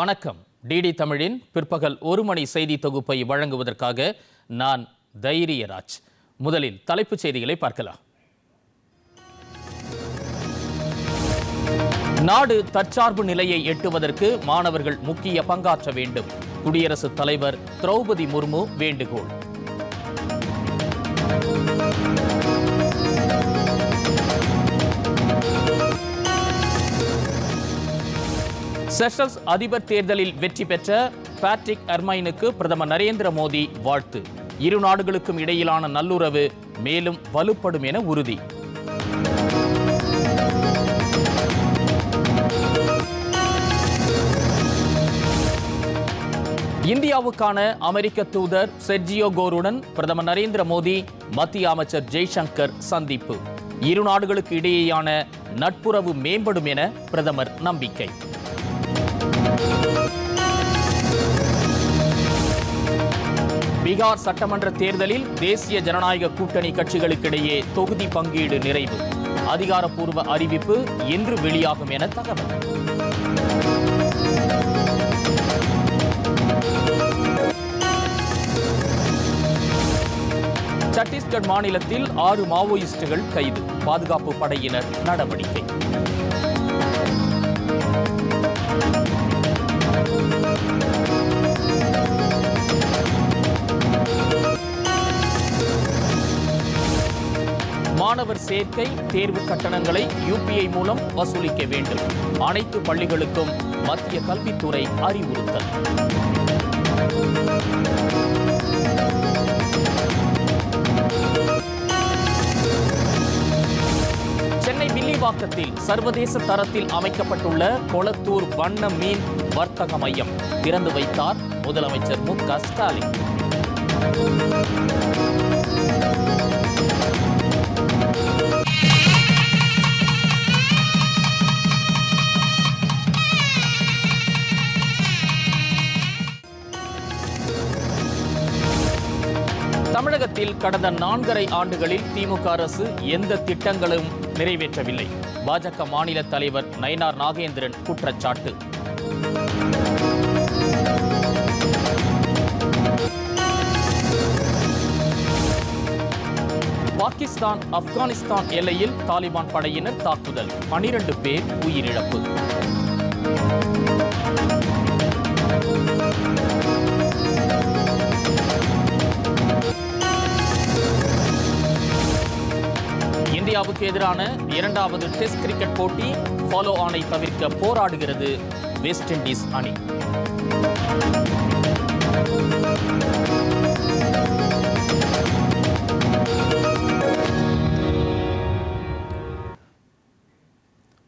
வணக்கம். டிடி தமிழின் பிற்பகல் ஒரு மணி செய்தி தொகுப்பை வழங்குவதற்காக நான் தைரியராஜ். முதலில் தலைப்புச் செய்திகளை பார்க்கலாம். நாடு தற்சார்பு நிலையை எட்டுவதற்கு மாணவர்கள் முக்கிய பங்காற்ற வேண்டும். குடியரசுத் தலைவர் திரௌபதி முர்மு வேண்டுகோள். செஷல்ஸ் அதிபர் தேர்தலில் வெற்றி பெற்ற பேட்ரிக் அர்மைனுக்கு பிரதமர் நரேந்திர மோடி வாழ்த்து. இரு நாடுகளுக்கும் இடையிலான நல்லுறவு மேலும் வலுப்படும் என உறுதி. இந்தியாவுக்கான அமெரிக்க தூதர் செர்ஜியோ கோருடன் பிரதமர் நரேந்திர மோடி மத்திய அமைச்சர் ஜெய்சங்கர் சந்திப்பு. இரு நாடுகளுக்கு இடையேயான நட்புறவு மேம்படும் என பிரதமர் நம்பிக்கை. பீகார் சட்டமன்ற தேர்தலில் தேசிய ஜனநாயக கூட்டணி கட்சிகளுக்கிடையே தொகுதி பங்கீடு நிறைவு. அதிகாரப்பூர்வ அறிவிப்பு இன்று வெளியாகும் என தகவல். சத்தீஸ்கர் மாநிலத்தில் ஆறு மாவோயிஸ்டுகள் கைது. பாதுகாப்பு படையினர் நடவடிக்கை. மாணவர் சேர்க்கை தேர்வு கட்டணங்களை யூபிஐ மூலம் வசூலிக்க வேண்டும். அனைத்து பள்ளிகளுக்கும் மத்திய கல்வித்துறை அறிவுறுத்தல். சென்னை வில்லிவாக்கத்தில் சர்வதேச தரத்தில் அமைக்கப்பட்டுள்ள கொளத்தூர் வண்ண மீன் வர்த்தக மையம் திறந்து வைத்தார் முதலமைச்சர் மு க ஸ்டாலின். தமிழகத்தில் கடந்த நான்கரை ஆண்டுகளில் திமுக அரசு எந்த திட்டங்களும் நிறைவேற்றவில்லை. பாஜக மாநில தலைவர் நயினார் நாகேந்திரன் குற்றச்சாட்டு. பாகிஸ்தான் ஆப்கானிஸ்தான் எல்லையில் தாலிபான் படையினர் தாக்குதல். பனிரெண்டு பேர் உயிரிழப்பு. இந்தியாவுக்கு எதிரான இரண்டாவது டெஸ்ட் கிரிக்கெட் போட்டி ஃபாலோ ஆனை தவிர்க்க போராடுகிறது வெஸ்ட் இண்டீஸ் அணி.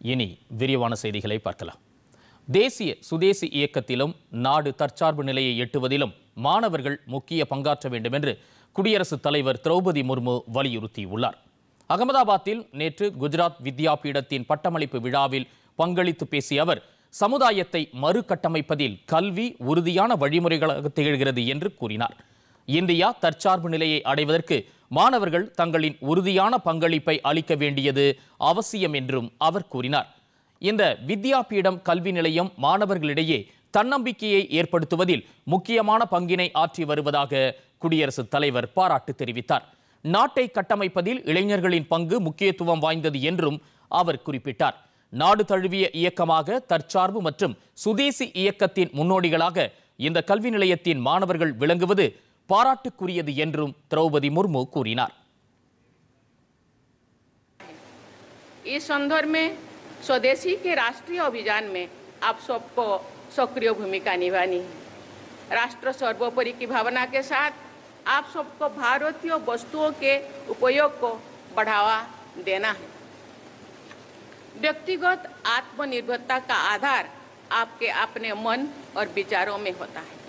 இனி விரிவான செய்திகளை பார்க்கலாம். தேசிய சுதேசி இயக்கத்திலும் நாடு தற்சார்பு நிலையை எட்டுவதிலும் மாணவர்கள் முக்கிய பங்காற்ற வேண்டும் என்று குடியரசுத் தலைவர் திரௌபதி முர்மு வலியுறுத்தியுள்ளார். அகமதாபாத்தில் நேற்று குஜராத் வித்யாபீடத்தின் பட்டமளிப்பு விழாவில் பங்களித்து பேசிய அவர் சமுதாயத்தை மறுகட்டமைப்பதில் கல்வி உறுதியான வழிமுறைகளாக திகழ்கிறது என்று கூறினார். இந்தியா தற்சார்பு நிலையை அடைவதற்கு மாணவர்கள் தங்களின் உறுதியான பங்களிப்பை அளிக்க வேண்டியது அவசியம் என்றும் அவர் கூறினார். இந்த வித்யாபீடம் கல்வி நிலையம் மாணவர்களிடையே தன்னம்பிக்கையை ஏற்படுத்துவதில் முக்கியமான பங்கினை ஆற்றி வருவதாக குடியரசுத் தலைவர் பாராட்டு தெரிவித்தார். நாட்டை கட்டமைப்பதில் இளைஞர்களின் பங்கு முக்கியத்துவம் வாய்ந்தது என்றும் அவர் குறிப்பிட்டார். நாடு தழுவிய இயக்கமாக தற்சார்பு மற்றும் சுதேசி இயக்கத்தின் முன்னோடிகளாக இந்த கல்வி நிலையத்தின் மாணவர்கள் விளங்குவது பாராட்டுக்குரியது என்றும் திரௌபதி முர்மு கூறினார் इस संदर्भ में स्वदेशी के राष्ट्रीय अभियान में आप सबको सक्रिय भूमिका निभानी है राष्ट्र सर्वोपरि की भावना के साथ आप सबको भारतीय वस्तुओं के उपयोग को बढ़ावा देना है व्यक्तिगत आत्मनिर्भरता का आधार आपके अपने मन और विचारों में होता है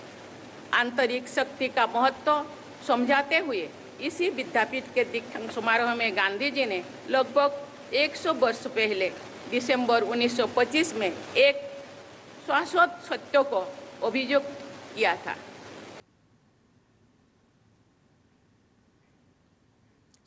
आंतरिक शक्ति का महत्व समझाते हुए इसी विद्यापीठ के दीक्षांत समारोह में गांधी जी ने लगभग 100 वर्ष पहले दिसंबर 1925 में एक शाश्वत सत्य को अभियोग किया था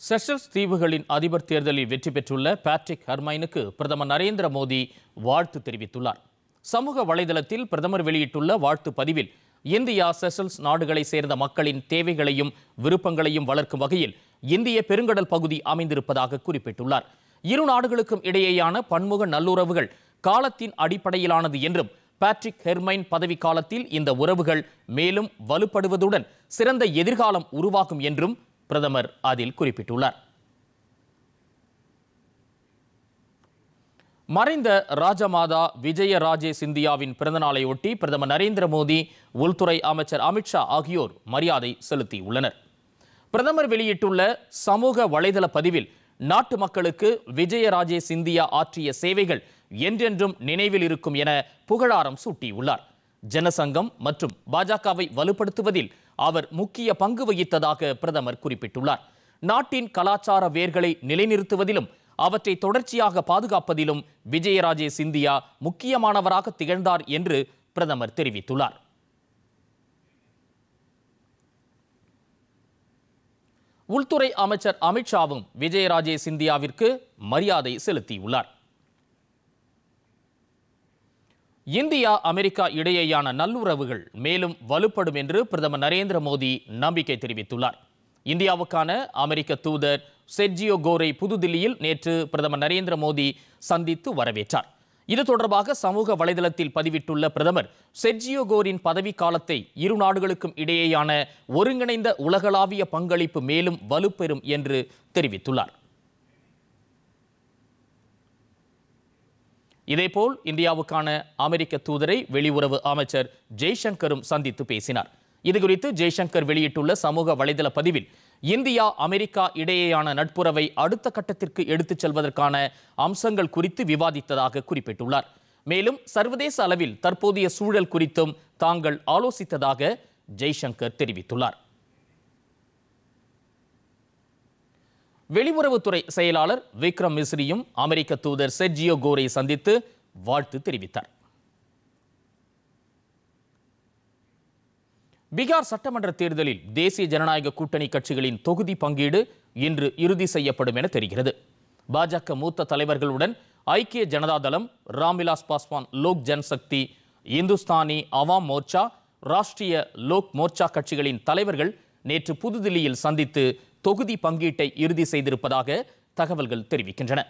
செஷல்ஸ் தீவுகளின் அதிபர் தேர்தலில் வெற்றி பெற்றுள்ள பேட்ரிக் ஹர்மைனுக்கு பிரதமர் நரேந்திர மோடி வாழ்த்து தெரிவித்துள்ளார் சமூக வலைதளத்தில் பிரதமர் வெளியிட்டுள்ள வாழ்த்து பதிவில் இந்தியா செசல்ஸ் நாடுகளை சேர்ந்த மக்களின் தேவைகளையும் விருப்பங்களையும் வளர்க்கும் வகையில் இந்திய பெருங்கடல் பகுதி அமைந்திருப்பதாக குறிப்பிட்டுள்ளார். இரு நாடுகளுக்கும் இடையேயான பன்முக நல்லுறவுகள் காலத்தின் அடிப்படையிலானது என்றும் பேட்ரிக் ஹெர்மைன் பதவி காலத்தில் இந்த உறவுகள் மேலும் வலுப்படுவதுடன் சிறந்த எதிர்காலம் உருவாகும் என்றும் பிரதமர் அதில் குறிப்பிட்டுள்ளார். மறைந்த ராஜமாதா விஜயராஜே சிந்தியாவின் பிறந்தநாளையொட்டி பிரதமர் நரேந்திர மோடி உள்துறை அமைச்சர் அமித்ஷா ஆகியோர் மரியாதை செலுத்தியுள்ளனர். பிரதமர் வெளியிட்டுள்ள சமூக வலைதள பதிவில் நாட்டு மக்களுக்கு விஜயராஜே சிந்தியா ஆற்றிய சேவைகள் என்றென்றும் நினைவில் இருக்கும் என புகழாரம் சூட்டியுள்ளார். ஜனசங்கம் மற்றும் பாஜகவை வலுப்படுத்துவதில் அவர் முக்கிய பங்கு வகித்ததாக பிரதமர் குறிப்பிட்டுள்ளார். நாட்டின் கலாச்சார வேர்களை நிலைநிறுத்துவதிலும் அவற்றை தொடர்ச்சியாக பாதுகாப்பதிலும் விஜயராஜே சிந்தியா முக்கியமானவராக திகழ்ந்தார் என்று பிரதமர் தெரிவித்துள்ளார். உள்துறை அமைச்சர் அமித்ஷாவும் விஜயராஜே சிந்தியாவிற்கு மரியாதை செலுத்தியுள்ளார். இந்தியா அமெரிக்கா இடையேயான நல்லுறவுகள் மேலும் வலுப்படும் என்று பிரதமர் நரேந்திர மோடி நம்பிக்கை தெரிவித்துள்ளார். இந்தியாவுக்கான அமெரிக்க தூதர் செர்ஜியோ கோரை புதுதில்லியில் நேற்று பிரதமர் நரேந்திர மோடி சந்தித்து வரவேற்றார். இது தொடர்பாக சமூக வலைதளத்தில் பதிவிட்டுள்ள பிரதமர் செர்ஜியோ கோரின் பதவி காலத்தை இரு நாடுகளுக்கும் இடையேயான ஒருங்கிணைந்த உலகளாவிய பங்களிப்பு மேலும் வலுப்பெறும் என்று தெரிவித்துள்ளார். இதேபோல் இந்தியாவுக்கான அமெரிக்க தூதரை வெளியுறவு அமைச்சர் ஜெய்சங்கரும் சந்தித்து பேசினார். இதுகுறித்து ஜெய்சங்கர் வெளியிட்டுள்ள சமூக வலைதள பதிவில் இந்தியா அமெரிக்கா இடையேயான நட்புறவை அடுத்த கட்டத்திற்கு எடுத்துச் செல்வதற்கான அம்சங்கள் குறித்து விவாதித்ததாக குறிப்பிட்டுள்ளார். மேலும் சர்வதேச அளவில் தற்போதைய சூழல் குறித்தும் தாங்கள் ஆலோசித்ததாக ஜெய்சங்கர் தெரிவித்துள்ளார். வெளியுறவுத்துறை செயலாளர் விக்ரம் மிஸ்ரியும் அமெரிக்க தூதர் செர்ஜியோ கோரை சந்தித்து வாழ்த்து தெரிவித்தார். பீகார் சட்டமன்ற தேர்தலில் தேசிய ஜனநாயக கூட்டணி கட்சிகளின் தொகுதி பங்கீடு இன்று இறுதி செய்யப்படும் என தெரிகிறது. பாஜக மூத்த தலைவர்களுடன் ஐக்கிய ஜனதா தளம் ராம்விலாஸ் பாஸ்வான் லோக் ஜன்சக்தி இந்துஸ்தானி அவாம் மோர்ச்சா ராஷ்டிரிய லோக் மோர்ச்சா கட்சிகளின் தலைவர்கள் நேற்று புதுதில்லியில் சந்தித்து தொகுதி பங்கீட்டை இறுதி செய்திருப்பதாக தகவல்கள் தெரிவிக்கின்றன.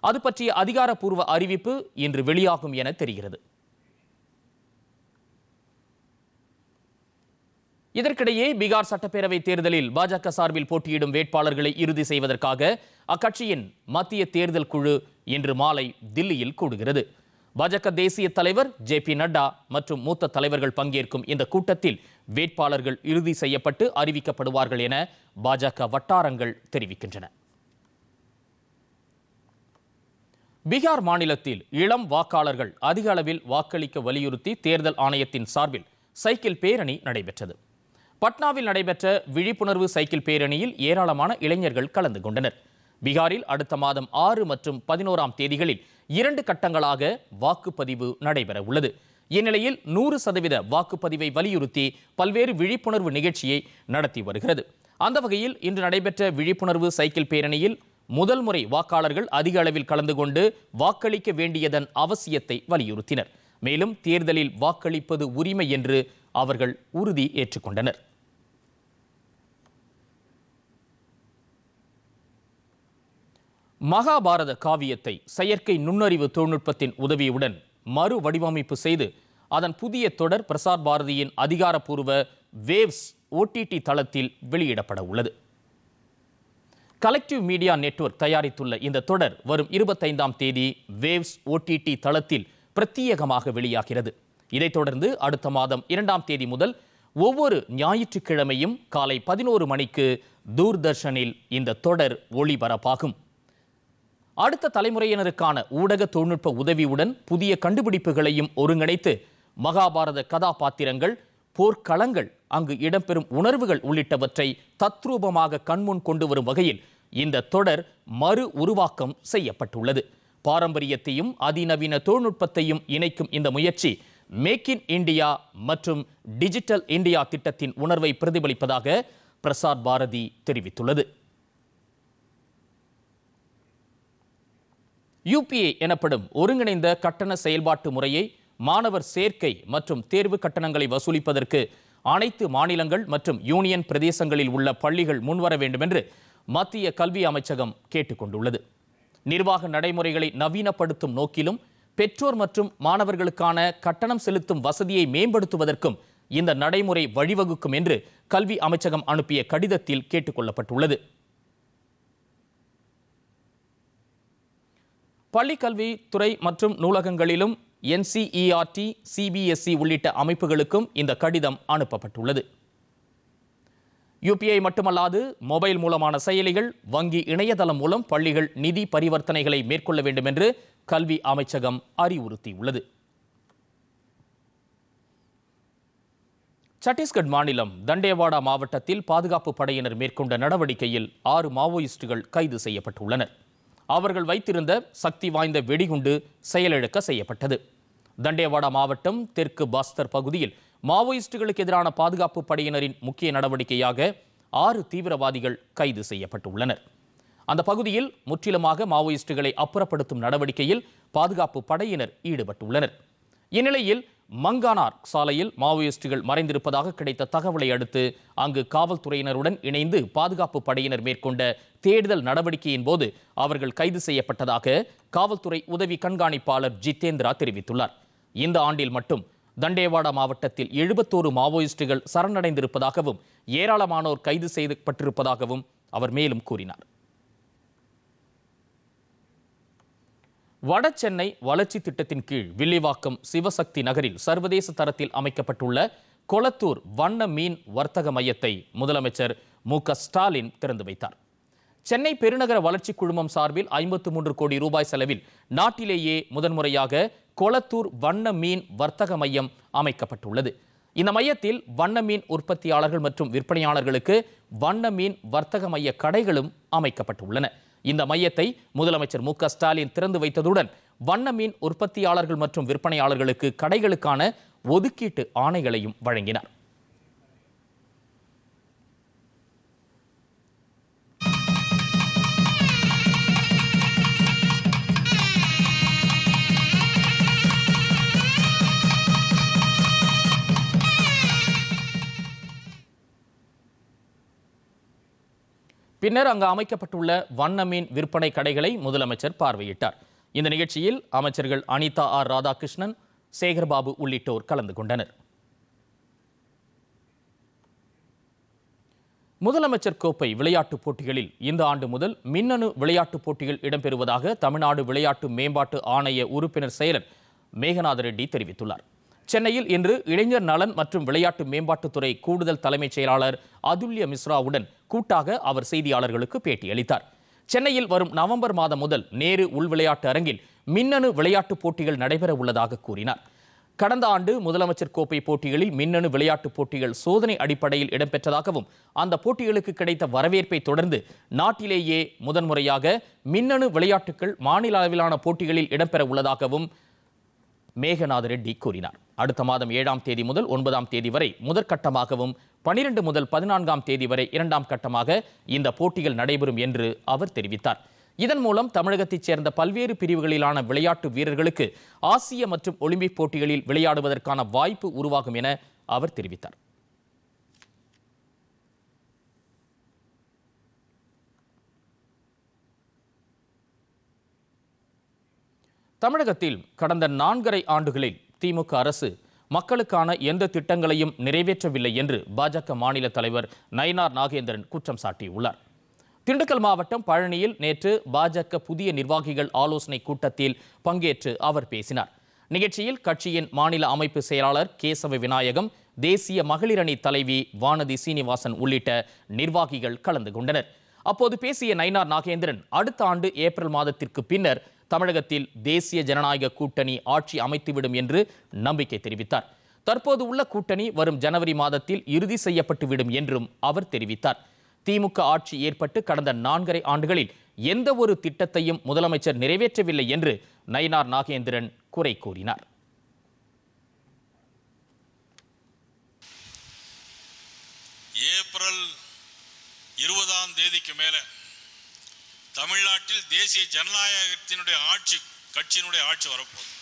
அது பற்றிய அதிகாரப்பூர்வ அறிவிப்பு இன்று வெளியாகும் என தெரிகிறது. இதற்கிடையே பீகார் சட்டப்பேரவை தேர்தலில் பாஜக சார்பில் போட்டியிடும் வேட்பாளர்களை இறுதி செய்வதற்காக அக்கட்சியின் மத்திய தேர்தல் குழு இன்று மாலை தில்லியில் கூடுகிறது. பாஜக தேசிய தலைவர் ஜே பி நட்டா மற்றும் மூத்த தலைவர்கள் பங்கேற்கும் இந்த கூட்டத்தில் வேட்பாளர்கள் இறுதி செய்யப்பட்டு அறிவிக்கப்படுவார்கள் என பாஜக வட்டாரங்கள் தெரிவிக்கின்றன. பீகார் மாநிலத்தில் இளம் வாக்காளர்கள் அதிக அளவில் வாக்களிக்க வலியுறுத்தி தேர்தல் ஆணையத்தின் சார்பில் சைக்கிள் பேரணி நடைபெற்றது. பட்னாவில் நடைபெற்ற விழிப்புணர்வு சைக்கிள் பேரணியில் ஏராளமான இளைஞர்கள் கலந்து கொண்டனர். பீகாரில் அடுத்த மாதம் ஆறு மற்றும் பதினோராம் தேதிகளில் இரண்டு கட்டங்களாக வாக்குப்பதிவு நடைபெற உள்ளது. இந்நிலையில் நூறு சதவீத வாக்குப்பதிவை வலியுறுத்தி பல்வேறு விழிப்புணர்வு நிகழ்ச்சியை நடத்தி வருகிறது. அந்த வகையில் இன்று நடைபெற்ற விழிப்புணர்வு சைக்கிள் பேரணியில் முதல் முறை வாக்காளர்கள் அதிக அளவில் கலந்து கொண்டு வாக்களிக்க வேண்டியதன் அவசியத்தை வலியுறுத்தினர். மேலும் தேர்தலில் வாக்களிப்பது உரிமை என்று அவர்கள் உறுதி ஏற்றுக்கொண்டனர். மகாபாரத காவியத்தை செயற்கை நுண்ணறிவு தொழில்நுட்பத்தின் உதவியுடன் மறு வடிவமைப்பு செய்து அதன் புதிய தொடர் பிரசார் பாரதியின் அதிகாரப்பூர்வ வேவ்ஸ் ஓடிடி தளத்தில் வெளியிடப்பட உள்ளது. கலெக்டிவ் மீடியா நெட்வொர்க் தயாரித்துள்ள இந்த தொடர் வரும் இருபத்தைந்தாம் தேதி வேவ்ஸ் ஓடிடி தளத்தில் பிரத்யேகமாக வெளியாகிறது. இதைத் தொடர்ந்து அடுத்த மாதம் இரண்டாம் தேதி முதல் ஒவ்வொரு ஞாயிற்றுக்கிழமையும் காலை பதினோரு மணிக்கு தூர்தர்ஷனில் இந்த தொடர் ஒளிபரப்பாகும். அடுத்த தலைமுறையினருக்கான ஊடக தொழில்நுட்ப உதவியுடன் புதிய கண்டுபிடிப்புகளையும் ஒருங்கிணைத்து மகாபாரத கதாபாத்திரங்கள் போர்க்களங்கள் அங்கு இடம்பெறும் உணர்வுகள் உள்ளிட்டவற்றை தத்ரூபமாக கண்முன் கொண்டு வரும் வகையில் இந்த தொடர் மறு உருவாக்கம் செய்யப்பட்டுள்ளது. பாரம்பரியத்தையும் அதிநவீன தொழில்நுட்பத்தையும் இணைக்கும் இந்த முயற்சி மேக் இன் இந்தியா மற்றும் டிஜிட்டல் இந்தியா திட்டத்தின் உணர்வை பிரதிபலிப்பதாக பிரசார் பாரதி தெரிவித்துள்ளது. யூபிஏ எனப்படும் ஒருங்கிணைந்த கட்டண செயல்பாட்டு முறையை மாணவர் சேர்க்கை மற்றும் தேர்வு கட்டணங்களை வசூலிப்பதற்கு அனைத்து மாநிலங்கள் மற்றும் யூனியன் பிரதேசங்களில் உள்ள பள்ளிகள் முன்வர வேண்டும் என்று மத்திய கல்வி அமைச்சகம் கேட்டுக்கொண்டுள்ளது. நிர்வாக நடைமுறைகளை நவீனப்படுத்தும் நோக்கிலும் பெற்றோர் மற்றும் மாணவர்களுக்கான கட்டணம் செலுத்தும் வசதியை மேம்படுத்துவதற்கும் இந்த நடைமுறை வழிவகுக்கும் என்று கல்வி அமைச்சகம் அனுப்பிய கடிதத்தில் கேட்டுக்கொள்ளப்பட்டுள்ளது. பள்ளிக்கல்வித்துறை மற்றும் நூலகங்களிலும் என்சிஇஆர்டி சிபிஎஸ்இ உள்ளிட்ட அமைப்புகளுக்கும் இந்த கடிதம் அனுப்பப்பட்டுள்ளது. யுபிஐ மட்டுமல்லாது மொபைல் மூலமான செயலிகள் வங்கி இணையதளம் மூலம் பள்ளிகள் நிதி பரிவர்த்தனைகளை மேற்கொள்ள வேண்டும் என்று கல்வி அமைச்சகம் அறிவுறுத்தியுள்ளது. சத்தீஸ்கட் மாநிலம் தண்டேவாடா மாவட்டத்தில் பாதுகாப்பு படையினர் மேற்கொண்ட நடவடிக்கையில் ஆறு மாவோயிஸ்டுகள் கைது செய்யப்பட்டுள்ளனர். அவர்கள் வைத்திருந்த சக்தி வாய்ந்த வெடிகுண்டு செயலிழக்க செய்யப்பட்டது. தண்டேவாடா மாவட்டம் தெற்கு பாஸ்தர் பகுதியில் மாவோயிஸ்டுகளுக்கு எதிரான பாதுகாப்பு படையினரின் முக்கிய நடவடிக்கையாக ஆறு தீவிரவாதிகள் கைது செய்யப்பட்டுள்ளனர். அந்த பகுதியில் முற்றிலுமாக மாவோயிஸ்டுகளை அப்புறப்படுத்தும் நடவடிக்கையில் பாதுகாப்பு படையினர் ஈடுபட்டுள்ளனர். இந்நிலையில் மங்கானார் சாலையில் மாவோயிஸ்டுகள் மறைந்திருப்பதாக கிடைத்த தகவலை அடுத்து அங்கு காவல்துறையினருடன் இணைந்து பாதுகாப்பு படையினர் மேற்கொண்ட தேடுதல் நடவடிக்கையின் போது அவர்கள் கைது செய்யப்பட்டதாக காவல்துறை உதவி கண்காணிப்பாளர் ஜிதேந்திரா தெரிவித்துள்ளார். இந்த ஆண்டில் மட்டும் தண்டேவாடா மாவட்டத்தில் எழுபத்தோரு மாவோயிஸ்டுகள் சரணடைந்திருப்பதாகவும் ஏராளமானோர் கைது செய்யப்பட்டிருப்பதாகவும் அவர் மேலும் கூறினார். வட சென்னை வளர்ச்சி திட்டத்தின் கீழ் வில்லிவாக்கம் சிவசக்தி நகரில் சர்வதேச தரத்தில் அமைக்கப்பட்டுள்ள கொளத்தூர் வண்ண மீன் வர்த்தக மையத்தை முதலமைச்சர் மு க ஸ்டாலின் திறந்து வைத்தார். சென்னை பெருநகர வளர்ச்சி குழுமம் சார்பில் ஐம்பத்து மூன்று கோடி ரூபாய் செலவில் நாட்டிலேயே முதன்முறையாக கொளத்தூர் வண்ண மீன் வர்த்தக மையம் அமைக்கப்பட்டுள்ளது. இந்த மையத்தில் வண்ண மீன் உற்பத்தியாளர்கள் மற்றும் விற்பனையாளர்களுக்கு வண்ண மீன் வர்த்தக மைய கடைகளும் அமைக்கப்பட்டுள்ளன. இந்த மையத்தை முதலமைச்சர் மு க ஸ்டாலின் திறந்து வைத்ததுடன் வண்ண மீன் உற்பத்தியாளர்கள் மற்றும் விற்பனையாளர்களுக்கு கடைகளுக்கான ஒதுக்கீட்டு ஆணைகளையும் வழங்கினார். பின்னர் அங்கு அமைக்கப்பட்டுள்ள வண்ண மீன் விற்பனை கடைகளை முதலமைச்சர் பார்வையிட்டார். இந்த நிகழ்ச்சியில் அமைச்சர்கள் அனிதா ஆர் ராதாகிருஷ்ணன் சேகர்பாபு உள்ளிட்டோர் கலந்து கொண்டனர். முதலமைச்சர் கோப்பை விளையாட்டுப் போட்டிகளில் இந்த ஆண்டு முதல் மின்னணு விளையாட்டுப் போட்டிகள் இடம்பெறுவதாக தமிழ்நாடு விளையாட்டு மேம்பாட்டு ஆணைய உறுப்பினர் செயலர் மேகநாத ரெட்டி தெரிவித்துள்ளார். சென்னையில் இன்று இளைஞர் நலன் மற்றும் விளையாட்டு மேம்பாட்டுத்துறை கூடுதல் தலைமைச் செயலாளர் அதுல்ய மிஸ்ராவுடன் கூட்டாக அவர் செய்தியாளர்களுக்கு பேட்டியளித்தார். சென்னையில் வரும் நவம்பர் மாதம் முதல் நேரு உள் விளையாட்டு அரங்கில் மின்னணு விளையாட்டுப் போட்டிகள் நடைபெற உள்ளதாக கூறினார். கடந்த ஆண்டு முதலமைச்சர் கோப்பை போட்டிகளில் மின்னணு விளையாட்டுப் போட்டிகள் சோதனை அடிப்படையில் இடம்பெற்றதாகவும் அந்த போட்டிகளுக்கு கிடைத்த வரவேற்பை தொடர்ந்து நாட்டிலேயே முதன்முறையாக மின்னணு விளையாட்டுகள் மாநில அளவிலான போட்டிகளில் இடம்பெற உள்ளதாகவும் மேகநாத ரெட்டி கூறினார். அடுத்த மாதம் ஏழாம் தேதி முதல் ஒன்பதாம் தேதி வரை முதற்கட்டமாகவும் பனிரெண்டு முதல் பதினான்காம் தேதி வரை இரண்டாம் கட்டமாக இந்த போட்டிகள் நடைபெறும் என்று அவர் தெரிவித்தார். இதன் மூலம் தமிழகத்தைச் சேர்ந்த பல்வேறு பிரிவுகளிலான விளையாட்டு வீரர்களுக்கு ஆசிய மற்றும் ஒலிம்பிக் போட்டிகளில் விளையாடுவதற்கான வாய்ப்பு உருவாகும் என அவர் தெரிவித்தார். தமிழகத்தில் கடந்த நான்கரை ஆண்டுகளில் திமுக அரசு மக்களுக்கான எந்த திட்டங்களையும் நிறைவேற்றவில்லை என்று பாஜக மாநில தலைவர் நயினார் நாகேந்திரன் குற்றம் சாட்டியுள்ளார். திண்டுக்கல் மாவட்டம் பழனியில் நேற்று பாஜக புதிய நிர்வாகிகள் ஆலோசனை கூட்டத்தில் பங்கேற்று அவர் பேசினார். நிகழ்ச்சியில் கட்சியின் மாநில அமைப்பு செயலாளர் கேசவ விநாயகம் தேசிய மகளிர் அணி தலைவி வானதி சீனிவாசன் உள்ளிட்ட நிர்வாகிகள் கலந்து கொண்டனர். அப்போது பேசிய நயினார் நாகேந்திரன் அடுத்த ஆண்டு ஏப்ரல் மாதத்திற்கு பின்னர் தமிழகத்தில் தேசிய ஜனநாயக கூட்டணி ஆட்சி அமைத்துவிடும் என்று நம்பிக்கை தெரிவித்தார். தற்போது உள்ள கூட்டணி வரும் ஜனவரி மாதத்தில் இறுதி செய்யப்பட்டுவிடும் என்றும் அவர் தெரிவித்தார். திமுக ஆட்சி ஏற்பட்டு கடந்த நான்கரை ஆண்டுகளில் எந்த ஒரு திட்டத்தையும் முதலமைச்சர் நிறைவேற்றவில்லை என்று நயினார் நாகேந்திரன் குறை கூறினார். ஏப்ரல் இருபதாம் தேதிக்கு மேல தமிழ்நாட்டில் தேசிய ஜனநாயகத்தினுடைய ஆட்சி கட்சியினுடைய ஆட்சி வரப்போகுது.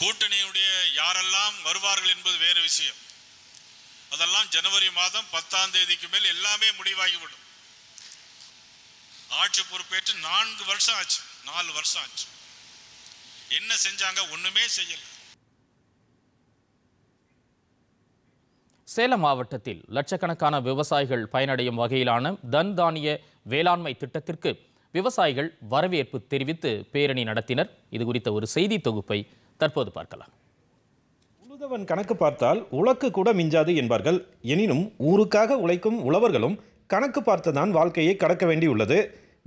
கூட்டணியுடைய யாரெல்லாம் வருவார்கள் என்பது வேறு விஷயம். அதெல்லாம் ஜனவரி மாதம் பத்தாம் தேதிக்கு மேல் எல்லாமே முடிவாகிவிடும். ஆட்சி பொறுப்பேற்று நான்கு வருஷம் ஆச்சு நாலு வருஷம் ஆச்சு. என்ன செஞ்சாங்க? ஒண்ணுமே செய்யல. சேலம் மாவட்டத்தில் லட்சக்கணக்கான விவசாயிகள் பயனடையும் வகையிலான தன் தானிய வேளாண்மை திட்டத்திற்கு விவசாயிகள் வரவேற்பு தெரிவித்து பேரணி நடத்தினர். இது குறித்த ஒரு செய்தி தொகுப்பை தற்போது பார்க்கலாம். உழுதவன் கணக்கு பார்த்தால் உலக்கு கூட மிஞ்சாது என்பார்கள். எனினும் ஊருக்காக உழைக்கும் உழவர்களும் கணக்கு பார்த்துதான் வாழ்க்கையை கடக்க வேண்டியுள்ளது.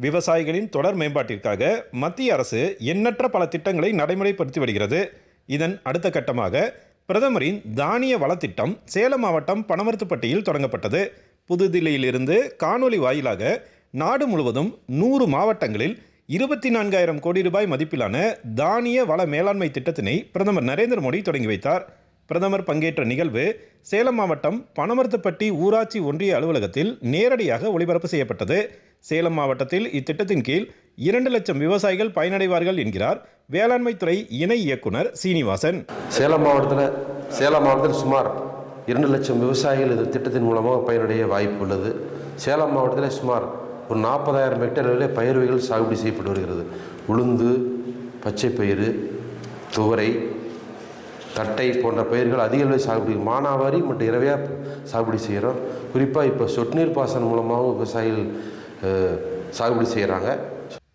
விவசாயிகளின் தொடர் மேம்பாட்டிற்காக மத்திய அரசு எண்ணற்ற பல திட்டங்களை நடைமுறைப்படுத்தி வருகிறது. இதன் அடுத்த கட்டமாக பிரதமரின் தானிய வளத்திட்டம் சேலம் மாவட்டம் பனமரத்துப்பட்டியில் தொடங்கப்பட்டது. புதுதில்லியிலிருந்து காணொலி வாயிலாக நாடு முழுவதும் நூறு மாவட்டங்களில் இருபத்தி நான்காயிரம் கோடி ரூபாய் மதிப்பிலான தானிய வள மேலாண்மை திட்டத்தினை பிரதமர் நரேந்திர மோடி தொடங்கி வைத்தார். பிரதமர் பங்கேற்ற நிகழ்வு சேலம் மாவட்டம் பனமரத்துப்பட்டி ஊராட்சி ஒன்றிய அலுவலகத்தில் நேரடியாக ஒளிபரப்பு செய்யப்பட்டது. சேலம் மாவட்டத்தில் இத்திட்டத்தின் கீழ் இரண்டு லட்சம் விவசாயிகள் பயனடைவார்கள் என்கிறார் வேளாண்மைத்துறை இணை இயக்குனர் சீனிவாசன். சேலம் மாவட்டத்தில் சேலம் மாவட்டத்தில் சுமார் இரண்டு லட்சம் விவசாயிகள் இந்த திட்டத்தின் மூலமாக பயனடைய வாய்ப்பு உள்ளது. சேலம் மாவட்டத்தில் சுமார் ஒரு நாற்பதாயிரம் ஹெக்டேர் அளவில் பயிர் வகைகள் சாகுபடி செய்யப்பட்டு வருகிறது. உளுந்து பச்சை பயிறு துவரை தட்டை போன்ற பயிர்கள் அதிக அளவில் சாகுபடி மானாவாரி மற்றும் இரவையாக சாகுபடி செய்கிறோம். குறிப்பாக இப்போ சொட்டு நீர் பாசனம் மூலமாகவும் விவசாயிகள் சாகுபடி செய்கிறாங்க.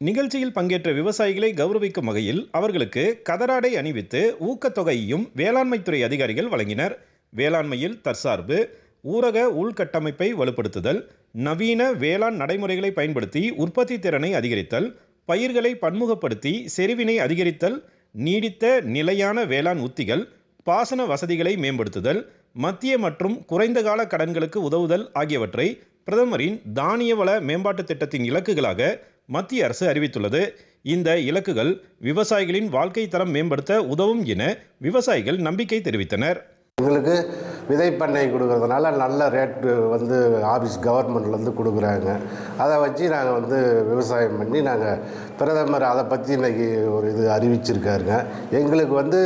நிகழ்ச்சியில் பங்கேற்ற விவசாயிகளை கௌரவிக்கும் வகையில் அவர்களுக்கு கதராடை அணிவித்து ஊக்கத்தொகையையும் வேளாண்மைத்துறை அதிகாரிகள் வழங்கினர். வேளாண்மையில் தற்சார்பு ஊரக உள்கட்டமைப்பை வலுப்படுத்துதல் நவீன வேளாண் நடைமுறைகளை பயன்படுத்தி உற்பத்தி திறனை அதிகரித்தல் பயிர்களை பன்முகப்படுத்தி செறிவினை அதிகரித்தல் நீடித்த நிலையான வேளாண் உத்திகள் பாசன வசதிகளை மேம்படுத்துதல் மத்திய மற்றும் குறைந்த கால கடன்களுக்கு உதவுதல் ஆகியவற்றை பிரதமரின் தானிய வள மேம்பாட்டுத் திட்டத்தின் இலக்குகளாக மத்திய அரசு அறிவித்துள்ளது. இந்த இலக்குகள் விவசாயிகளின் வாழ்க்கை தரம் மேம்படுத்த உதவும் என விவசாயிகள் நம்பிக்கை தெரிவித்தனர். எங்களுக்கு விதை பண்ணை கொடுக்கறதுனால நல்ல ரேட்டு வந்து ஆஃபீஸ் கவர்மெண்ட்லேருந்து கொடுக்குறாங்க. அதை வச்சு நாங்கள் வந்து விவசாயம் பண்ணி நாங்கள் பிரதமர் அதை பற்றி இன்றைக்கி ஒரு இது அறிவிச்சிருக்காருங்க. எங்களுக்கு வந்து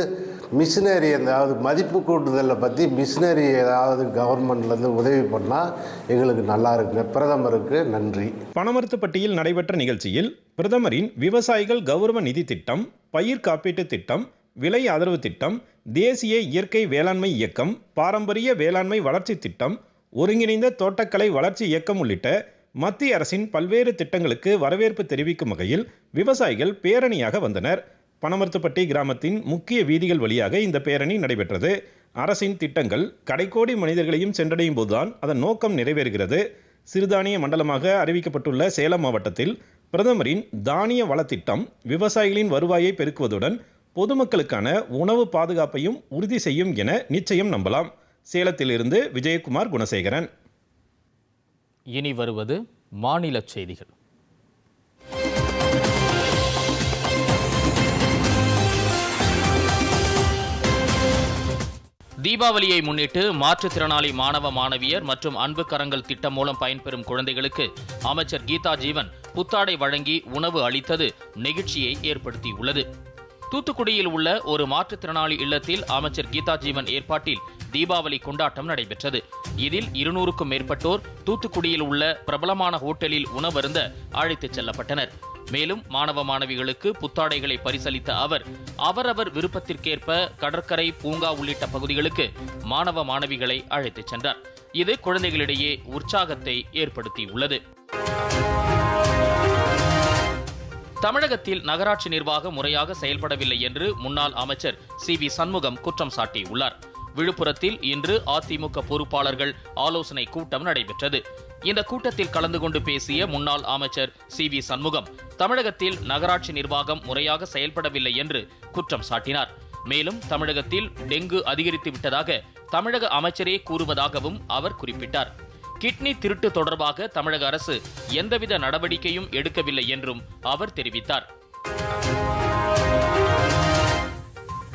மிஷினரி ஏதாவது மதிப்பு கூட்டுதலை பற்றி மிஷினரி ஏதாவது கவர்மெண்ட்லேருந்து உதவி பண்ணால் எங்களுக்கு நல்லா இருக்குங்க. பிரதமருக்கு நன்றி. பணமருத்துப்பட்டியில் நடைபெற்ற நிகழ்ச்சியில் பிரதமரின் விவசாயிகள் கௌரவ நிதி திட்டம் பயிர் காப்பீட்டு திட்டம் விலை ஆதரவு திட்டம் தேசிய இயற்கை வேளாண்மை இயக்கம் பாரம்பரிய வேளாண்மை வளர்ச்சி திட்டம் ஒருங்கிணைந்த தோட்டக்கலை வளர்ச்சி இயக்கம் உள்ளிட்ட மத்திய அரசின் பல்வேறு திட்டங்களுக்கு வரவேற்பு தெரிவிக்கும் வகையில் விவசாயிகள் பேரணியாக வந்தனர். பனமரத்துப்பட்டி கிராமத்தின் முக்கிய வீதிகள் வழியாக இந்த பேரணி நடைபெற்றது. அரசின் திட்டங்கள் கடைக்கோடி மனிதர்களையும் சென்றடையும் போதுதான் அதன் நோக்கம் நிறைவேறுகிறது. சிறுதானிய மண்டலமாக அறிவிக்கப்பட்டுள்ள சேலம் மாவட்டத்தில் பிரதமரின் தானிய வளத்திட்டம் விவசாயிகளின் வருவாயை பெருக்குவதுடன் பொதுமக்களுக்கான உணவு பாதுகாப்பையும் உறுதி செய்யும் என நிச்சயம் நம்பலாம். சேலத்திலிருந்து விஜயகுமார் குணசேகரன். இனி வருவது மாநில செய்திகள். தீபாவளியை முன்னிட்டு மாற்றுத்திறனாளி மாணவ மாணவியர் மற்றும் அன்பு கரங்கள் திட்டம் மூலம் பயன்பெறும் குழந்தைகளுக்கு அமைச்சர் கீதா ஜீவன் புத்தாடை வழங்கி உணவு அளித்தது நெகிழ்ச்சியை ஏற்படுத்தியுள்ளது. தூத்துக்குடியில் உள்ள ஒரு மாற்றுத்திறனாளி இல்லத்தில் அமைச்சர் கீதா ஜீவன் ஏற்பாட்டில் தீபாவளி கொண்டாட்டம் நடைபெற்றது. இதில் இருநூறுக்கும் மேற்பட்டோர் தூத்துக்குடியில் உள்ள பிரபலமான ஹோட்டலில் உணவருந்த அழைத்துச் செல்லப்பட்டனர். மேலும் மாணவ மாணவிகளுக்கு புத்தாடைகளை பரிசளித்த அவர் அவரவர் விருப்பத்திற்கேற்ப கடற்கரை பூங்கா உள்ளிட்ட பகுதிகளுக்கு மாணவ மாணவிகளை அழைத்துச் சென்றார். இது குழந்தைகளிடையே உற்சாகத்தை ஏற்படுத்தியுள்ளது. தமிழகத்தில் நகராட்சி நிர்வாகம் முறையாக செயல்படவில்லை என்று முன்னாள் அமைச்சர் சி. வி. சண்முகம் குற்றம் சாட்டியுள்ளார். விழுப்புரத்தில் இன்று அதிமுக பொறுப்பாளர்கள் ஆலோசனை கூட்டம் நடைபெற்றது. இந்த கூட்டத்தில் கலந்து கொண்டு பேசிய முன்னாள் அமைச்சர் சி வி சண்முகம் தமிழகத்தில் நகராட்சி நிர்வாகம் முறையாக செயல்படவில்லை என்று குற்றம் சாட்டினார். மேலும் தமிழகத்தில் டெங்கு அதிகரித்து விட்டதாக தமிழக அமைச்சரே கூறுவதாகவும் அவர் குறிப்பிட்டார். கிட்னி திருட்டு தொடர்பாக தமிழக அரசு எந்தவித நடவடிக்கையும் எடுக்கவில்லை என்றும் அவர் தெரிவித்தார்.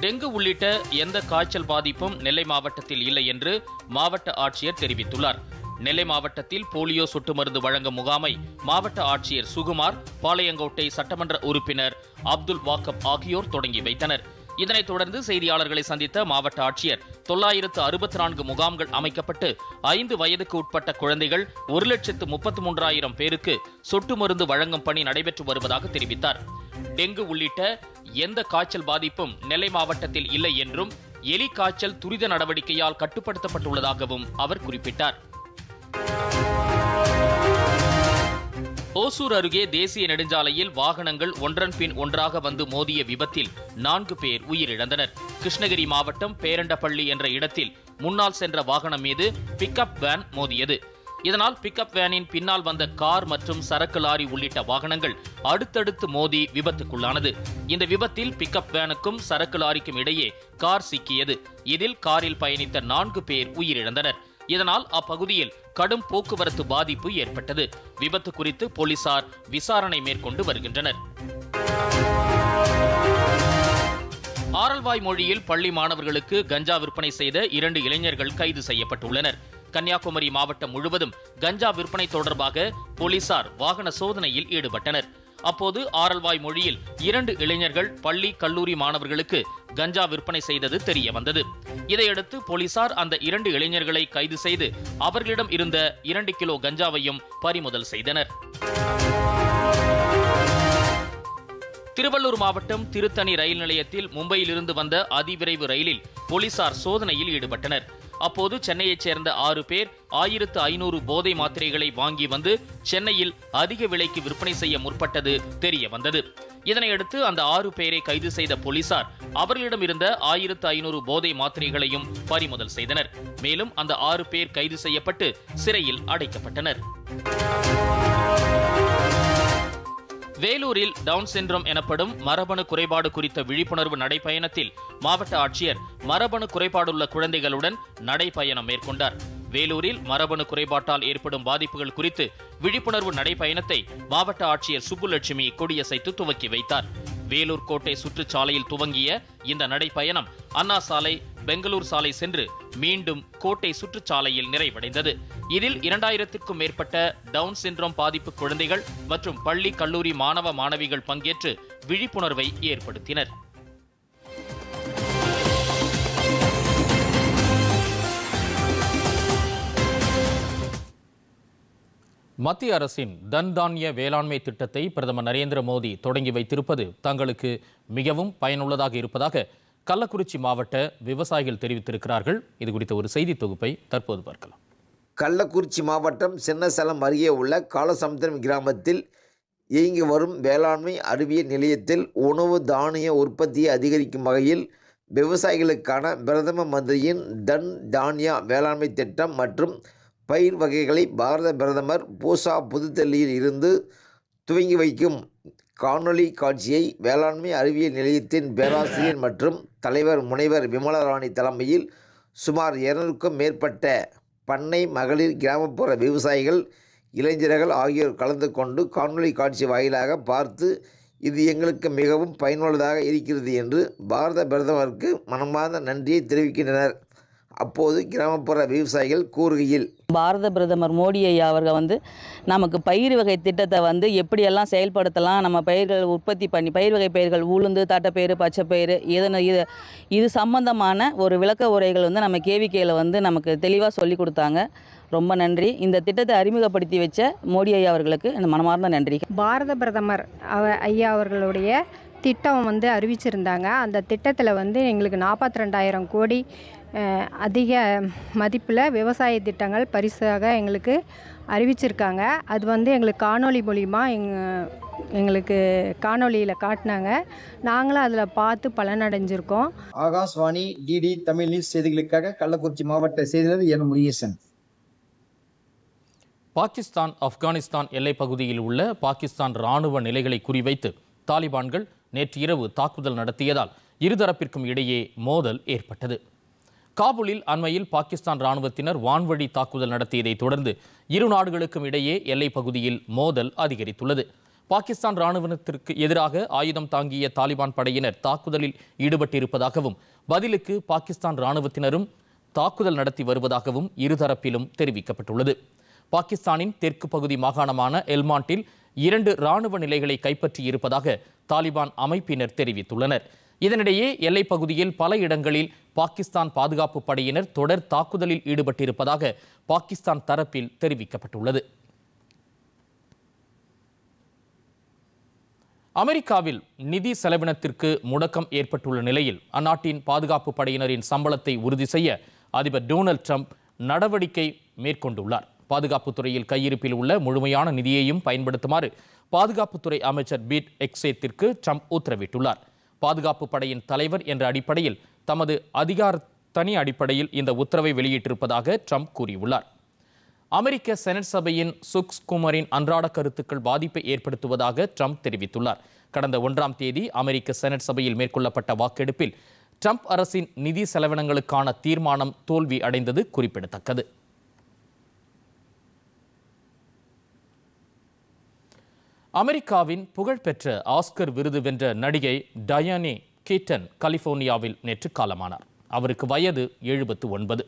டெங்கு உள்ளிட்ட எந்த காய்ச்சல் பாதிப்பும் நெல்லை மாவட்டத்தில் இல்லை என்று மாவட்ட ஆட்சியர் தெரிவித்துள்ளார். நெல்லை மாவட்டத்தில் போலியோ சொட்டு மருந்து வழங்கும் முகாமை மாவட்ட ஆட்சியர் சுகுமார் பாளையங்கோட்டை சட்டமன்ற உறுப்பினர் அப்துல் வாக்கப் ஆகியோர் தொடங்கி வைத்தனர். இதனைத் தொடர்ந்து செய்தியாளர்களை சந்தித்த மாவட்ட ஆட்சியர் தொள்ளாயிரத்து அறுபத்தி நான்கு முகாம்கள் அமைக்கப்பட்டு ஐந்து வயதுக்கு உட்பட்ட குழந்தைகள் ஒரு லட்சத்து முப்பத்தி மூன்றாயிரம் பேருக்கு சொட்டு மருந்து வழங்கும் பணி நடைபெற்று வருவதாக தெரிவித்தார். டெங்கு உள்ளிட்ட எந்த காய்ச்சல் பாதிப்பும் நெல்லை மாவட்டத்தில் இல்லை என்றும் எலி காய்ச்சல் துரித நடவடிக்கையால் கட்டுப்படுத்தப்பட்டுள்ளதாகவும் அவர் குறிப்பிட்டார். ஓசூர் அருகே தேசிய நெடுஞ்சாலையில் வாகனங்கள் ஒன்றன் பின் ஒன்றாக வந்து மோதிய விபத்தில் நான்கு பேர் உயிரிழந்தனர். கிருஷ்ணகிரி மாவட்டம் பேரண்டப்பள்ளி என்ற இடத்தில் முன்னால் சென்ற வாகனம் மீது பிக்கப் வேன் மோதியது. இதனால் பிக்கப் வேனின் பின்னால் வந்த கார் மற்றும் சரக்கு லாரி உள்ளிட்ட வாகனங்கள் அடுத்தடுத்து மோதி விபத்துக்குள்ளானது. இந்த விபத்தில் பிக்கப் வேனுக்கும் சரக்கு லாரிக்கும் இடையே கார் சிக்கியது. இதில் காரில் பயணித்த நான்கு பேர் உயிரிழந்தனர். இதனால் அப்பகுதியில் கடும் போக்குவரத்து பாதிப்பு ஏற்பட்டது. விபத்து குறித்து போலீசார் விசாரணை மேற்கொண்டு வருகின்றனர். ஆரல்வாய் மொழியில் பள்ளி மாணவர்களுக்கு கஞ்சா விற்பனை செய்த இரண்டு இளைஞர்கள் கைது செய்யப்பட்டுள்ளனர். கன்னியாகுமரி மாவட்டம் முழுவதும் கஞ்சா விற்பனை தொடர்பாக போலீசார் வாகன சோதனையில் ஈடுபட்டனர். அப்போது ஆரல்வாய் மொழியில் இரண்டு இளைஞர்கள் பள்ளி கல்லூரி மாணவர்களுக்கு கஞ்சா விற்பனை செய்தது தெரிய வந்தது இதையடுத்து போலீசார் அந்த இரண்டு இளைஞர்களை கைது செய்து அவர்களிடம் இருந்த இரண்டு கிலோ கஞ்சாவையும் பறிமுதல் செய்தனர். திருவள்ளூர் மாவட்டம் திருத்தணி ரயில் நிலையத்தில் மும்பையிலிருந்து வந்த அதிவிரைவு ரயிலில் போலீசார் சோதனையில் ஈடுபட்டனர். அப்போது சென்னையைச் சேர்ந்த ஆறு பேர் ஆயிரத்து ஐநூறு போதை மாத்திரைகளை வாங்கி வந்து சென்னையில் அதிக விலைக்கு விற்பனை செய்ய முற்பட்டது தெரிய வந்தது. இதனையடுத்து அந்த ஆறு பேரை கைது செய்த போலீசார் அவர்களிடம் இருந்த ஆயிரத்து ஐநூறு போதை மாத்திரைகளையும் பறிமுதல் செய்தனர். மேலும் அந்த ஆறு பேர் கைது செய்யப்பட்டு சிறையில் அடைக்கப்பட்டனர். வேலூரில் டவுன் சிண்ட்ரோம் எனப்படும் மரபணு குறைபாடு குறித்த விழிப்புணர்வு நடைப்பயணத்தில் மாவட்ட ஆட்சியர் மரபணு குறைபாடுள்ள குழந்தைகளுடன் நடைப்பயணம் மேற்கொண்டார். வேலூரில் மரபணு குறைபாட்டால் ஏற்படும் பாதிப்புகள் குறித்து விழிப்புணர்வு நடைப்பயணத்தை மாவட்ட ஆட்சியர் சுப்புலட்சுமி கொடியசைத்து துவக்கி வைத்தார். வேலூர் கோட்டை சுற்றுச்சாலையில் துவங்கிய இந்த நடைப்பயணம் அண்ணா சாலை பெங்களூர் சாலை சென்று மீண்டும் கோட்டை சுற்றுச்சாலையில் நிறைவடைந்தது. இதில் இரண்டாயிரத்திற்கும் மேற்பட்ட டவுன் சிண்ட்ரோம் பாதிப்பு குழந்தைகள் மற்றும் பள்ளி கல்லூரி மாணவ மாணவிகள் பங்கேற்று விழிப்புணர்வை ஏற்படுத்தினர். மத்திய அரசின் தன் தானிய வேளாண்மை திட்டத்தை பிரதமர் நரேந்திர மோடி தொடங்கி வைத்திருப்பது தங்களுக்கு மிகவும் பயனுள்ளதாக இருப்பதாக கள்ளக்குறிச்சி மாவட்ட விவசாயிகள் தெரிவித்திருக்கிறார்கள். இது குறித்த ஒரு செய்தி தொகுப்பை தற்போது பார்க்கலாம். கள்ளக்குறிச்சி மாவட்டம் சின்னசலம் அருகே உள்ள காலசமுத்திரம் கிராமத்தில் இயங்கி வரும் வேளாண்மை அறிவியல் நிலையத்தில் உணவு தானிய உற்பத்தியை அதிகரிக்கும் வகையில் விவசாயிகளுக்கான பிரதம மந்திரியின் தன் தானியா வேளாண்மை திட்டம் மற்றும் பயிர் வகைகளை பாரத பிரதமர் பூசா புதுதில்லியில் இருந்து துவங்கி வைக்கும் காணொலி காட்சியை வேளாண்மை அறிவியல் நிலையத்தின் பேராசிரியர் மற்றும் தலைவர் முனைவர் விமலராணி தலைமையில் சுமார் இருநூறுக்கும் மேற்பட்ட பண்ணை மகளிர் கிராமப்புற விவசாயிகள் இளைஞர்கள் ஆகியோர் கலந்து கொண்டு காணொலி காட்சி வாயிலாக பார்த்து இது எங்களுக்கு மிகவும் பயனுள்ளதாக இருக்கிறது என்று பாரத பிரதமருக்கு மனமார்ந்த நன்றியை தெரிவிக்கின்றனர். அப்போது கிராமப்புற விவசாயிகள் கூறுகையில் பாரத பிரதமர் மோடி ஐயா அவர்கள் வந்து நமக்கு பயிர் வகை திட்டத்தை வந்து எப்படியெல்லாம் செயல்படுத்தலாம்? நம்ம பயிர்கள் உற்பத்தி பண்ணி பயிர் வகை பயிர்கள் உளுந்து தட்டைப்பயிறு பச்சைப்பயிறு இதனை இது இது சம்பந்தமான ஒரு விளக்க உரைகள் வந்து நம்ம கேவிகேயில் வந்து நமக்கு தெளிவாக சொல்லி கொடுத்தாங்க. ரொம்ப நன்றி. இந்த திட்டத்தை அறிமுகப்படுத்தி வச்ச மோடி ஐயா அவர்களுக்கு இந்த மனமார்ந்த நன்றி. பாரத பிரதமர் அவ ஐயா அவர்களுடைய திட்டம் வந்து அறிவிச்சிருந்தாங்க. அந்த திட்டத்தில் வந்து எங்களுக்கு நாற்பத்தி ரெண்டாயிரம் கோடி அதிக மதிப்பில் விவசாய திட்டங்கள் பரிசாக எங்களுக்கு அறிவிச்சிருக்காங்க. அது வந்து எங்களுக்கு காணொளி மூலிமா எங் எங்களுக்கு காணொளியில் காட்டினாங்க. நாங்களும் அதில் பார்த்து பலனடைஞ்சிருக்கோம். ஆகாஷ்வாணி டிடி தமிழ் நியூஸ் செய்திகளுக்காக கள்ளக்குறிச்சி மாவட்ட செய்தியாளர் என் முருகேசன். பாகிஸ்தான் ஆப்கானிஸ்தான் எல்லைப் பகுதியில் உள்ள பாகிஸ்தான் ராணுவ நிலைகளை குறிவைத்து தாலிபான்கள் நேற்று இரவு தாக்குதல் நடத்தியதால் இருதரப்பிற்கும் இடையே மோதல் ஏற்பட்டது. காபூலில் அண்மையில் பாகிஸ்தான் ராணுவத்தினர் வான்வழி தாக்குதல் நடத்தியதை தொடர்ந்து இரு நாடுகளுக்கும் இடையே எல்லைப் பகுதியில் மோதல் அதிகரித்துள்ளது. பாகிஸ்தான் ராணுவத்திற்கு எதிராக ஆயுதம் தாங்கிய தாலிபான் படையினர் தாக்குதலில் ஈடுபட்டிருப்பதாகவும் பதிலுக்கு பாகிஸ்தான் ராணுவத்தினரும் தாக்குதல் நடத்தி வருவதாகவும் இருதரப்பிலும் தெரிவிக்கப்பட்டுள்ளது. பாகிஸ்தானின் தெற்கு பகுதி மாகாணமான எல்மாண்டில் இரண்டு ராணுவ நிலைகளை கைப்பற்றி இருப்பதாக தாலிபான் அமைப்பினர் தெரிவித்துள்ளனர். இதனிடையே எல்லைப் பகுதியில் பல இடங்களில் பாகிஸ்தான் பாதுகாப்பு படையினர் தொடர் தாக்குதலில் ஈடுபட்டிருப்பதாக பாகிஸ்தான் தரப்பில் தெரிவிக்கப்பட்டுள்ளது. அமெரிக்காவில் நிதி செலவினத்திற்கு முடக்கம் ஏற்பட்டுள்ள நிலையில் அந்நாட்டின் பாதுகாப்பு படையினரின் சம்பளத்தை உறுதி செய்ய அதிபர் டொனால்ட் ட்ரம்ப் நடவடிக்கை மேற்கொண்டுள்ளார். பாதுகாப்பு துறையில் கையிருப்பில் உள்ள முழுமையான நிதியையும் பயன்படுத்துமாறு பாதுகாப்புத்துறை அமைச்சர் பீட் எக்ஸேத்திற்கு ட்ரம்ப் உத்தரவிட்டுள்ளார். பாதுகாப்பு படையின் தலைவர் என்ற அடிப்படையில் தமது அதிகார தனி அடிப்படையில் இந்த உத்தரவை வெளியிட்டிருப்பதாக ட்ரம்ப் கூறியுள்ளார். அமெரிக்க செனட் சபையின் சுக்ஸ் குமரின் அன்றாட கருத்துக்கள் பாதிப்பை ஏற்படுத்துவதாக ட்ரம்ப் தெரிவித்துள்ளார். கடந்த ஒன்றாம் தேதி அமெரிக்க செனட் சபையில் மேற்கொள்ளப்பட்ட வாக்கெடுப்பில் ட்ரம்ப் அரசின் நிதி செலவினங்களுக்கான தீர்மானம் தோல்வி அடைந்தது குறிப்பிடத்தக்கது. அமெரிக்காவின் புகழ்பெற்ற ஆஸ்கர் விருது வென்ற நடிகை டயானி கீட்டன் கலிபோர்னியாவில் நேற்று காலமானார். அவருக்கு வயது எழுபத்து ஒன்பது.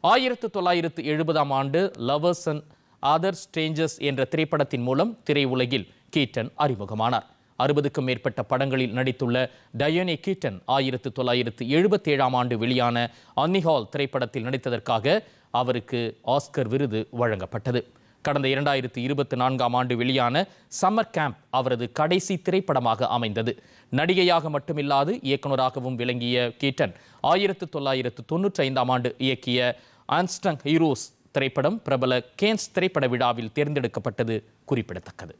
ஆயிரத்து தொள்ளாயிரத்து எழுபதாம் ஆண்டு லவர்ஸ் அண்ட் அதர் ஸ்ட்ரேஞ்சர்ஸ் என்ற திரைப்படத்தின் மூலம் திரையுலகில் கீட்டன் அறிமுகமானார். அறுபதுக்கும் மேற்பட்ட படங்களில் நடித்துள்ள டயோனி கீட்டன் ஆயிரத்து தொள்ளாயிரத்து எழுபத்தேழாம் ஆண்டு வெளியான அன்னிஹால் திரைப்படத்தில் நடித்ததற்காக அவருக்கு ஆஸ்கர் விருது வழங்கப்பட்டது. கடந்த இரண்டாயிரத்து இருபத்தி நான்காம் ஆண்டு வெளியான சம்மர் கேம்ப் அவரது கடைசி திரைப்படமாக அமைந்தது. நடிகையாக மட்டுமில்லாது இயக்குனராகவும் விளங்கிய கீட்டன் ஆயிரத்து தொள்ளாயிரத்து தொன்னூற்றி ஐந்தாம் ஆண்டு இயக்கிய ஆன்ஸ்டங் ஹீரோஸ் திரைப்படம் பிரபல கேன்ஸ் திரைப்பட விழாவில் தேர்ந்தெடுக்கப்பட்டது குறிப்பிடத்தக்கது.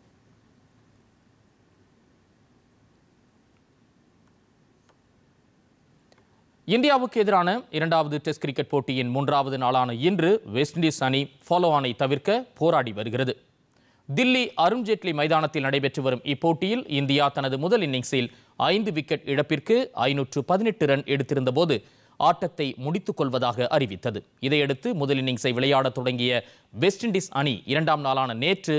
இந்தியாவுக்கு எதிரான இரண்டாவது டெஸ்ட் கிரிக்கெட் போட்டியின் மூன்றாவது நாளான இன்று வெஸ்ட் இண்டீஸ் அணி ஃபாலோ ஆனை தவிர்க்க போராடி வருகிறது. தில்லி அருண்ஜேட்லி மைதானத்தில் நடைபெற்று வரும் இப்போட்டியில் இந்தியா தனது முதல் இன்னிங்ஸில் ஐந்து விக்கெட் இழப்பிற்கு ஐநூற்று பதினெட்டு ரன் எடுத்திருந்த போது ஆட்டத்தை முடித்துக் கொள்வதாக அறிவித்தது. இதையடுத்து முதல் இன்னிங்ஸை விளையாடத் தொடங்கிய வெஸ்ட் இண்டீஸ் அணி இரண்டாம் நாளான நேற்று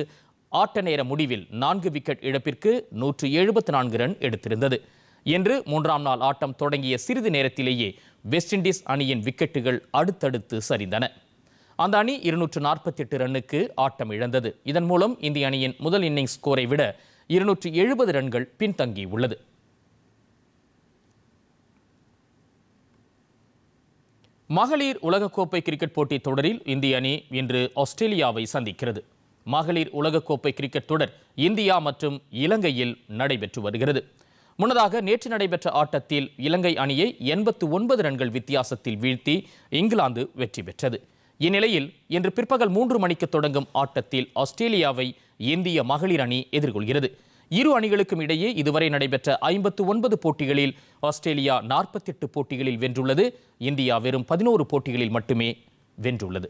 ஆட்ட நேர முடிவில் நான்கு விக்கெட் இழப்பிற்கு நூற்று எழுபத்தி நான்கு ரன் எடுத்திருந்தது. என்று மூன்றாம் நாள் ஆட்டம் தொடங்கிய சிறிது நேரத்திலேயே வெஸ்ட் இண்டீஸ் அணியின் விக்கெட்டுகள் அடுத்தடுத்து சரிந்தன. அந்த அணி இருநூற்று நாற்பத்தி எட்டு ரன்னுக்கு ஆட்டம் இழந்தது. இதன் மூலம் இந்திய அணியின் முதல் இன்னிங்ஸ் ஸ்கோரை விட இருநூற்று எழுபது ரன்கள் பின்தங்கியுள்ளது. மகளிர் உலகக்கோப்பை கிரிக்கெட் போட்டித் தொடரில் இந்திய அணி இன்று ஆஸ்திரேலியாவை சந்திக்கிறது. மகளிர் உலகக்கோப்பை கிரிக்கெட் தொடர் இந்தியா மற்றும் இலங்கையில் நடைபெற்று வருகிறது. முன்னதாக நேற்று நடைபெற்ற ஆட்டத்தில் இலங்கை அணியை எண்பத்து ஒன்பது ரன்கள் வித்தியாசத்தில் வீழ்த்தி இங்கிலாந்து வெற்றி பெற்றது. இந்நிலையில் இன்று பிற்பகல் மூன்று மணிக்கு தொடங்கும் ஆட்டத்தில் ஆஸ்திரேலியாவை இந்திய மகளிர் அணி எதிர்கொள்கிறது. இரு அணிகளுக்கும் இடையே இதுவரை நடைபெற்ற ஐம்பத்து ஒன்பது போட்டிகளில் ஆஸ்திரேலியா நாற்பத்தெட்டு போட்டிகளில் வென்றுள்ளது. இந்தியா வெறும் பதினோரு போட்டிகளில் மட்டுமே வென்றுள்ளது.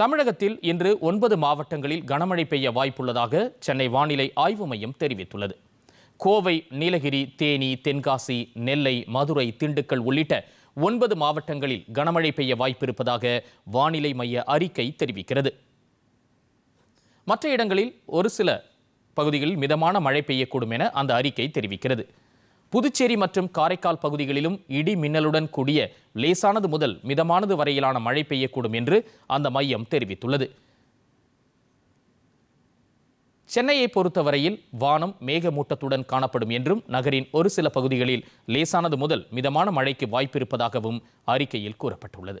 தமிழகத்தில் இன்று ஒன்பது மாவட்டங்களில் கனமழை பெய்ய வாய்ப்புள்ளதாக சென்னை வானிலை ஆய்வு மையம் தெரிவித்துள்ளது. கோவை நீலகிரி தேனி தென்காசி நெல்லை மதுரை திண்டுக்கல் உள்ளிட்ட ஒன்பது மாவட்டங்களில் கனமழை பெய்ய வாய்ப்பிருப்பதாக வானிலை மைய அறிக்கை தெரிவிக்கிறது. மற்ற இடங்களில் ஒரு சில பகுதிகளில் மிதமான மழை பெய்யக்கூடும் என அந்த அறிக்கை தெரிவிக்கிறது. புதுச்சேரி மற்றும் காரைக்கால் பகுதிகளிலும் இடி மின்னலுடன் கூடிய லேசானது முதல் மிதமானது வரையிலான மழை பெய்யக்கூடும் என்று அந்த மையம் தெரிவித்துள்ளது. சென்னையை பொறுத்தவரையில் வானம் மேகமூட்டத்துடன் காணப்படும் என்றும் நகரின் ஒரு சில பகுதிகளில் லேசானது முதல் மிதமான மழைக்கு வாய்ப்பிருப்பதாகவும் அறிக்கையில் கூறப்பட்டுள்ளது.